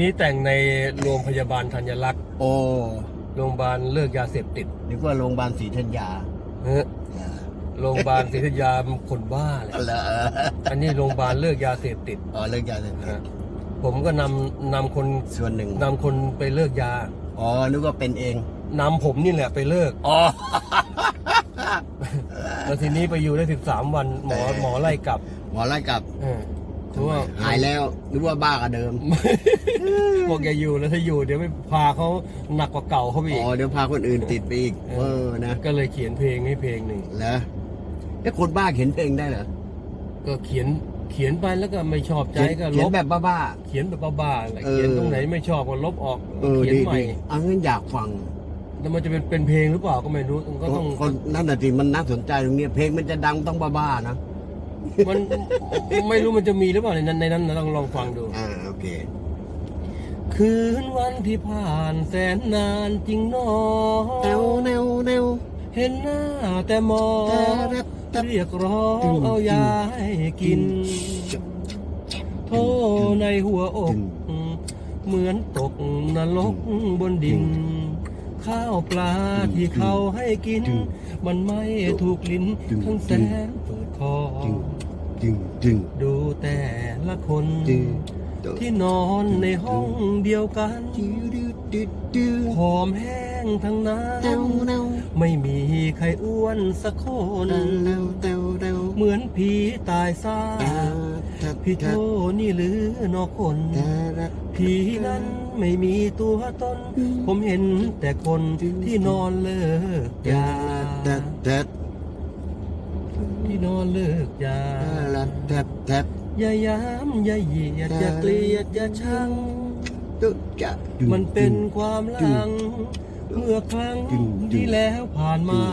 นี่แต่งในโรงพยาบาลธัญรักษ์โอ้โรงพยาบาลเลิกยาเสพติดนึกว่าโรงพยาบาลศรีธัญญาเฮ้ยโรงพยาบาลศรีธัญญาคนบ้าเลยเหรออันนี้โรงพยาบาลเลิกยาเสพติดอ๋อเลิกยาเสพติดฮะผมก็นำนำคนส่วนหนึ่งนำคนไปเลิกยาอ๋อนึกว่าเป็นเองนำผมนี่แหละไปเลิกอ๋อแล้วทีนี้ไปอยู่ได้ถึงสามวันหมอเออหมอไล่กลับ หมอไล่กลับ เออถือว่า หายแล้วนึกว่าบ้ากว่าเดิมบอกอย่าอยู่แล้วถ้าอยู่เดี๋ยวไม่พาเขาหนักกว่าเก่าเขาไปอีอ๋ก อเดี๋ยวพาคนอื่นติดไปอีกเอเออ อนะก็เลยเขียนเพลงให้เพลงหนึ่งแล้วไอ้คนบ้าเขียนเพลงได้เหรอก็เขียนเขียนไปแล้วก็ไม่ชอบใจเขียนก็เขีลยนบ แบบบ้า เขียนแบบบ้าๆแหละเออ เขียนตรงไหนไม่ชอบก็ลบออกๆเออเขียนดีใหม่ดีเอางั้นอยากฟังแล้วมันจะเป็นเป็นเพลงหรือเปล่าก็ไม่รู้ก็ต้องคนนั่นน่ะสิมันน่าสนใจตรงเนี้ยเพลงมันจะดังต้องบ้าๆนะ มันไม่รู้มันจะมีหรือเปล่าในนั้นในนั้นนะต้องลองฟังดู อ่าโอเค คืนวันที่ผ่านแสนนานจริงหนอแนวแนวแนว เห็นหน้าแต่มองแต่รับแต่เรียกร้องจึงเอายาให้กิน โทในหัวอก เหมือนตกนรกบนดิน ข้าวปลาที่เขาให้กิน มันไม่ถูกลิ้นทั้งแสนเปิดคอ จึงจึงจึงดูแต่ละคนจึงที่นอนในห้องเดียวกันดื้อดื้อดื้อดื้อผอมแห้งทั้งนั้แนวนแนวไม่มีใครอ้วนสักคนแนวแนวแนวเหมือนผีตายซาพี่พี่โทนี่หรือนอกคนผีนั้นไม่มีตัวตน ผมเห็นแต่คนที่นอนเลิกยาแต่แต่ที่ นอนเลิกยาแต่แต่อย่าย้ำอย่าเหยียดอย่าเกลียดอย่าชังตุ๊จะมันเป็นความหลัง เมื่อครั้งที่แล้วผ่านมา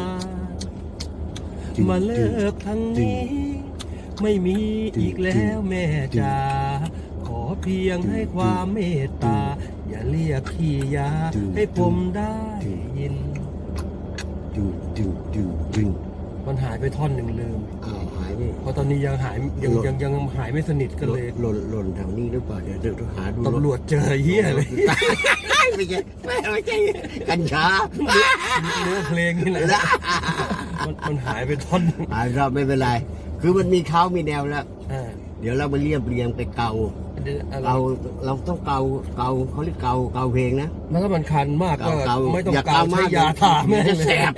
มาเลิกครั้งนี้ ไม่มีอีกแล้วแม่จ๋าขอเพียงให้ความเมตตา อย่าเรียกขี้ยาให้ผมได้ยินจึงจึงจึงจึง มันหายไปท่อนหนึ่งลืมอ้าวหายไปเพราะตอนนี้ยังหายยังยังยังหายไม่สนิทกันเลย หล่นหล่นแถวนี้หรือเปล่าเดี๋ยวเดี๋ยวหาดูตำรวจเจอเหี้ยเลยไม่ใช่ไม่ไม่ใช่กัญชาเนื้อเพลงนี่แหละมันมันหายไปท่อนหนึ่งหายเราไม่เป็นไร คือมันมีเขามีแนวแล้วอ่าเดี๋ยวเราไปเรียบเรียงไปเกาเดี๋ยวอะไรเกาเราต้องเกาเกาเขาเรียกเกาเกาเพลงนะแล้วถ้ามันคันมากก็เกาเกาไม่ต้องอย่าเกาเกามากใช้ยาทาแม่งเดี๋ยวเลยแสบ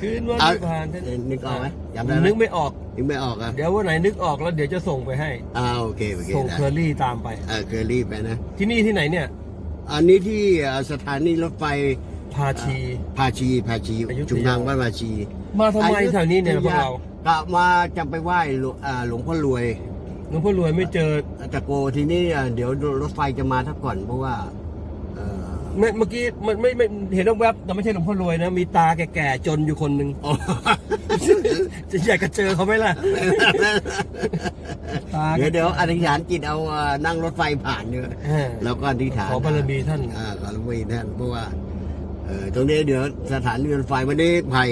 คืนวันเอาที่ผ่านนึกออกไหมจำได้ไหมนึกไม่ออกนึกไม่ออกอะเดี๋ยววันไหนนึกออกแล้วเดี๋ยวจะส่งไปให้อ่าโอเคโอเคส่งได้เคอรี่ตามไปเออเคยรีบไปนะที่นี่ที่ไหนเนี่ย อันนี้ที่เอ่อสถานีรถไฟพาชีภาชีภาชีอยุธยาชุมทางบ้านภาชี มาทำไมแถวนี้เนี่ยพวกเรากะมาจะไปไหว้หลวงอ่าหลวงพ่อรวย หลวงพ่อรวยไม่เจอตะโกทีนี้อะเดี๋ยวรถไฟจะมาทักก่อนเพราะว่าเอ่อเมื่อเมื่อกี้มันไม่ไม่เห็นแวบๆแต่ไม่ใช่หลวงพ่อรวยนะมีตาแก่ๆจนอยู่คนหนึ่งอ๋อจะอยากจะเจอเขาไหมล่ะตาเดี๋ยวเดี๋ยวอธิษฐานจิตเอาอ่านั่งรถไฟผ่านเนี่ยเออ แล้วก็อธิษฐานขอบารมีท่าน อ่าขอบารมีท่านเพราะว่าเออตรงนี้เดี๋ยวสถานีรถไฟวันนี้ไผ่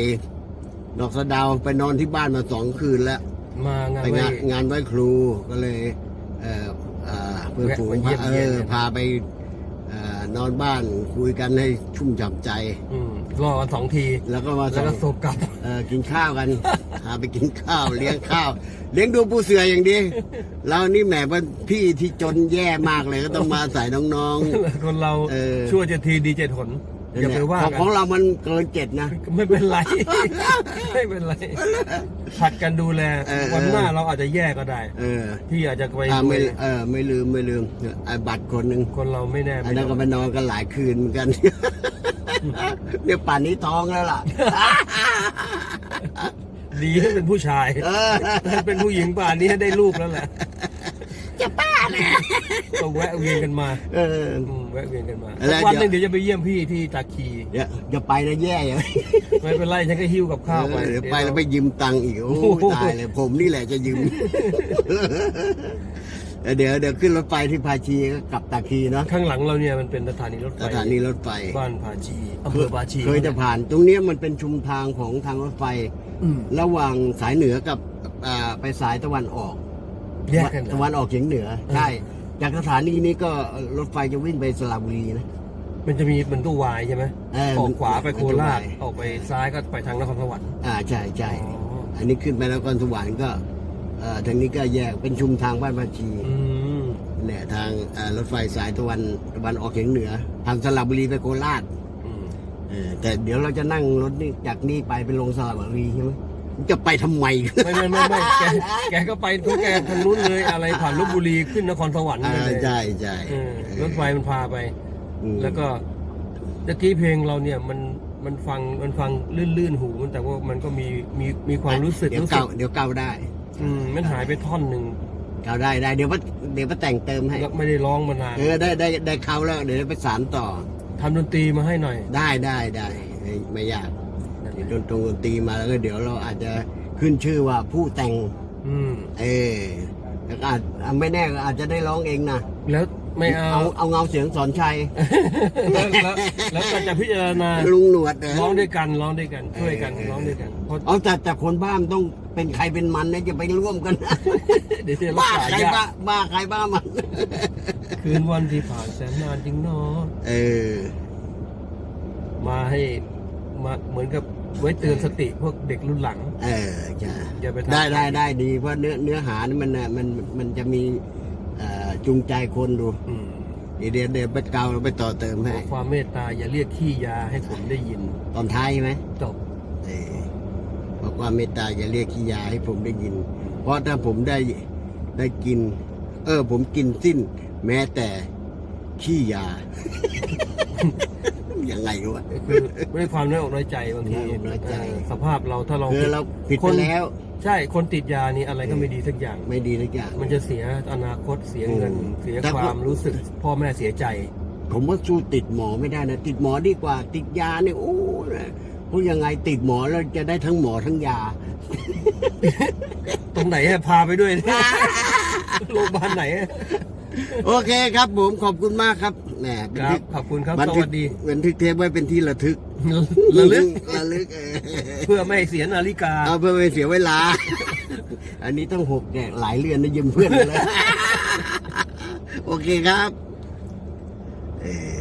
ดอกสะเดาวไปนอนที่บ้านมาสองคืนแล้ว มางานไปไว้ งานงานไหว้ครูก็เลย เอ่ออ่าเพื่อนฝูงแวะไปเยี่ยมเอเยียนอกัน พาไปเอ่อนอนบ้านคุยกันให้ชุ่มฉ่ำใจ อืมรอกันสองที แล้วก็มาแล้วก็ส่งโซกลับ เอ่อกินข้าวกัน พาไปกินข้าวเลี้ยงข้าว เลี้ยงดูผู้เสืออย่างดีเรานี่แหมเป็นพี่ที่จนแย่มากเลยก็ต้องมาใส่น้อง คนเราเออ ชั่วเจะทีดีเจ็ดหนๆ อย่าไปว่าของกัของนเรามันเกินเจ็ดนะ ไม่เป็นไร ไม่เป็นไรผัดกันดูแลเออ วันหน้าเราอาจจะแย่ก็ได้ เออพี่อาจจะไปอ่าด้วไม่ยเออไม่ลืมไม่ลืมไอ้บัตรคนหนึ่งคนเราไม่แน่อัไม่นนั้นนก็อนไปนอนกันหลายคืนเหมือนกัน เนี่ยป่านนี้ท้องแล้วล่ะ ดีให้เป็นผู้ชาย เออ ถ้าเป็นผู้หญิงป่านนี้ให้ได้ลูกแล้วแหละจะป้าเนี่ย ก็แวะเวียนกันมาเออ อืมแวะเวียนกันมาแล้ว สักวันหนึ่งเดี๋เดี๋ยยววจะไปเยี่ยมพี่ที่ตาคีเดี๋ยวอย่าไปนะแย่อย่างไม่เป็นไรฉันก็หิ้วกับข้าวไปเออเดี๋ยวไปแล้วไปยืมตังค์อีกโอ้โอ้โห ตายเลยผมนี่แหละจะยืม เดี๋ยวเดี๋ยวขึ้นรถไฟที่ภาชีก็กลับตาคีเนาะข้างหลังเราเนี่ยมันเป็นสถานีรถไฟสถานีรถไฟ บ้านผาชีอำเภอผาชีเคยจะผ่านตรงเนี้ยมันเป็นชุมทางของทางรถไฟ อืมระหว่างสายเหนือกับอ่าไปสายตะวันออกแยกกันเหรอ ตะวันออกเฉียงเหนือ ใช่ จากสถานีนี้ก็รถไฟจะวิ่งไปสระบุรีนะ มันจะมีมันตู้วายใช่ไหมเออออกขวาไปโคราชมันตู้วายออกไปซ้ายก็ไปทางนครสวรรค์ อ่าใช่ใช่อ๋อ อันนี้ขึ้นไปนครสวรรค์ก็เอ่อทางนี้ก็แยกเป็นชุมทางบ้านภาชีอืมเนี่ยทางเอ่อรถไฟสายตะวันตะวันออกเฉียงเหนือ ทางสระบุรีไปโคราชอืมเออแต่เดี๋ยวเราจะนั่งรถนี่จากนี่ไปไปลงสระบุรีใช่ไหม จะไปทำไม ไม่ไม่ไม่ไม่แกแกก็ไปทุกแกทางนู้นเลยอะไรผ่านลบบุรีขึ้นนครสวรรค์อ่าไปเลยใช่ใช่เออรถไฟมันพาไป อืม แล้วก็ตะกี้เพลงเราเนี่ยมันมันฟังมันฟังลื่นๆหูมันแต่ว่ามันก็มีมีมีความรู้สึกเดี๋ยวรู้สึเก่ากเดี๋ยวเก่าได้อืมมันหายไปท่อนหนึ่งเก่าได้ได้เดี๋ยวว่าเดี๋ยวว่าแต่งเติมให้แล้วไม่ได้ร้องมานานเออได้ได้ได้เขาแล้วเดี๋ยวไปสานต่อทำดนตรีมาให้หน่อย ได้ได้ได้ไม่ไม่ยาก เดี๋ยวดนตรงดนตรีมาแล้วก็เดี๋ยวเราอาจจะขึ้นชื่อว่าผู้แต่ง อืม เออแล้วก็อาจไม่แน่ก็อาจจะได้ร้องเองนะแล้วไม่เอา เอาเอาเงาเสียงสอนชัยแล้วแล้วแล้วก็จะพิจารณาลุงหนวดเหรร้องด้วยกันร้องด้วยกันช่วยกันร้องด้วยกันเพราะเอาแต่แต่คนบ้ามันต้องเป็นใครเป็นมันนะจะไปร่วมกันนะเดี๋ยวจะรักบ้าษาใครยาบ้ากบ้าใครบ้ามัน คืนวันที่ผ่านแสนนานจริงเนาะเออ มาให้มาเหมือนกับ ไว้เตือนสติพวกเด็กรุ่นหลัง เออจ้ะอย่าไปทำ ได้ได้ได้ดี เพราะเนื้อเนื้อหานี่มันน่ะมันมันจะมีเอ่อจูงใจคนดูอืมเดี๋ยวเดี๋ยวเดี๋ยวไปเกาไปต่อเติมขให้อความเมตตาอย่าเรียกขี้ยาให้ผมได้ยินตอนท้ายใช่ไหมจบเออเพราะความเมตตาอย่าเรียกขี้ยาให้ผมได้ยิน เพราะถ้าผมได้ได้กิน เออ ผมกินสิ้น แม้แต่ขี้ยา ยังไงวะ คือด้วยความน้อยอกน้อยใจบางทีน้อยอกน้อยใจ เออสภาพเราถ้าเราคือเราผิดคไปนแล้ว ใช่คนติดยานี่อะไรก็ไม่ดีสักอย่าง ไม่ดีทุกอย่าง มันจะเสียอนาคตเสียเงิน อืมเสียแต่ความรู้สึก พ่อแม่เสียใจ ผมว่าสู้ติดหมอไม่ได้นะ ติดหมอดีกว่า ติดยาเนี่ยโอ้นะเพราะยังไงติดหมอแล้วจะได้ทั้งหมอทั้งยา ตรงไหนอะพาไปด้วยเนี่ยโรงพยาบาลไหนอะ โอเคครับผมขอบคุณมากครับ แหมบันครัทึบ กขอบคุณครับ บันสทึวักสดี บันทึกเทปไว้เป็นที่ระทึกระลึก ระลึกเออเพื่อไม่ให้เสียนาฬิกา เอาเพื่อไม่เสียเวลา อันนี้ต้องหกเนี่ยหลายเรือนนะยืมเพื่อนเลย โอเคครับเออ